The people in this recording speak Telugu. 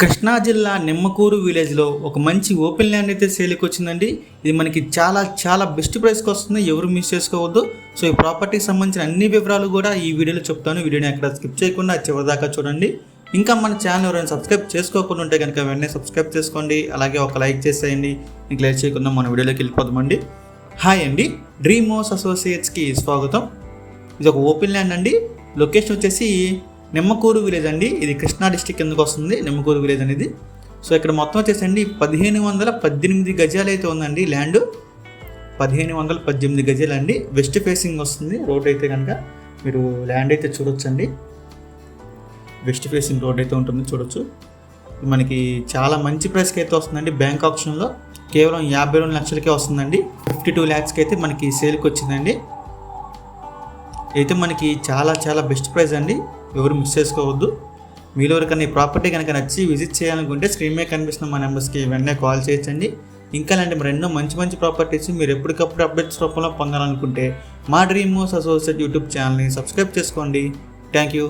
కృష్ణా జిల్లా నిమ్మకూరు విలేజ్లో ఒక మంచి ఓపెన్ ల్యాండ్ అయితే సేల్కి వచ్చిందండి. ఇది మనకి చాలా చాలా బెస్ట్ ప్రైస్కి వస్తుంది. ఎవరు మిస్ చేసుకోవద్దు. సో ఈ ప్రాపర్టీకి సంబంధించిన అన్ని వివరాలు కూడా ఈ వీడియోలో చెప్తాను. వీడియోని ఎక్కడ స్కిప్ చేయకుండా చివరిదాకా చూడండి. ఇంకా మన ఛానల్ ఎవరైనా సబ్స్క్రైబ్ చేసుకోకుండా ఉంటే కనుక వెంటనే సబ్స్క్రైబ్ చేసుకోండి. అలాగే ఒక లైక్ చేసేయండి. ఇంక లైక్ చేయకుండా మన వీడియోలోకి వెళ్ళిపోదామండి. హాయ్ అండి. డ్రీమ్ హౌస్ అసోసియేట్స్కి స్వాగతం. ఇది ఒక ఓపెన్ ల్యాండ్ అండి. లొకేషన్ వచ్చేసి నిమ్మకూరు విలేజ్ అండి. ఇది కృష్ణా డిస్టిక్ కిందకు వస్తుంది? నిమ్మకూరు విలేజ్ అనేది. సో ఇక్కడ మొత్తం వచ్చేసండి పదిహేను వందల పద్దెనిమిది గజాలు అయితే ఉందండి ల్యాండ్. పదిహేను వందల పద్దెనిమిది గజాలు అండి వెస్ట్ ఫేసింగ్ వస్తుంది రోడ్ అయితే కనుక మీరు ల్యాండ్ అయితే చూడొచ్చండి. వెస్ట్ ఫేసింగ్ రోడ్ అయితే ఉంటుంది చూడొచ్చు. మనకి చాలా మంచి ప్రైస్కి అయితే వస్తుందండి బ్యాంక్ ఆప్షన్లో కేవలం యాభై రెండు లక్షలకే వస్తుందండి. ఫిఫ్టీ టూ ల్యాక్స్కి అయితే మనకి సేల్కి వచ్చిందండి. అయితే మనకి చాలా చాలా బెస్ట్ ప్రైస్ అండి. ఎవరు మిస్ చేసుకోవద్దు. మీలో ఎవరికైనా ఈ ప్రాపర్టీ కనుక నచ్చి విజిట్ చేయాలనుకుంటే స్క్రీన్ మీద కనిపిస్తున్న మా నెంబర్స్కి వెంటనే కాల్ చేయొచ్చండి. ఇంకా అలాంటి మరి ఎన్నో మంచి మంచి ప్రాపర్టీస్ మీరు ఎప్పటికప్పుడు అప్డేట్స్ రూపంలో పొందాలనుకుంటే మా డ్రీమ్ హౌస్ అసోసియేట్ యూట్యూబ్ ఛానల్ని సబ్స్క్రైబ్ చేసుకోండి. Thank you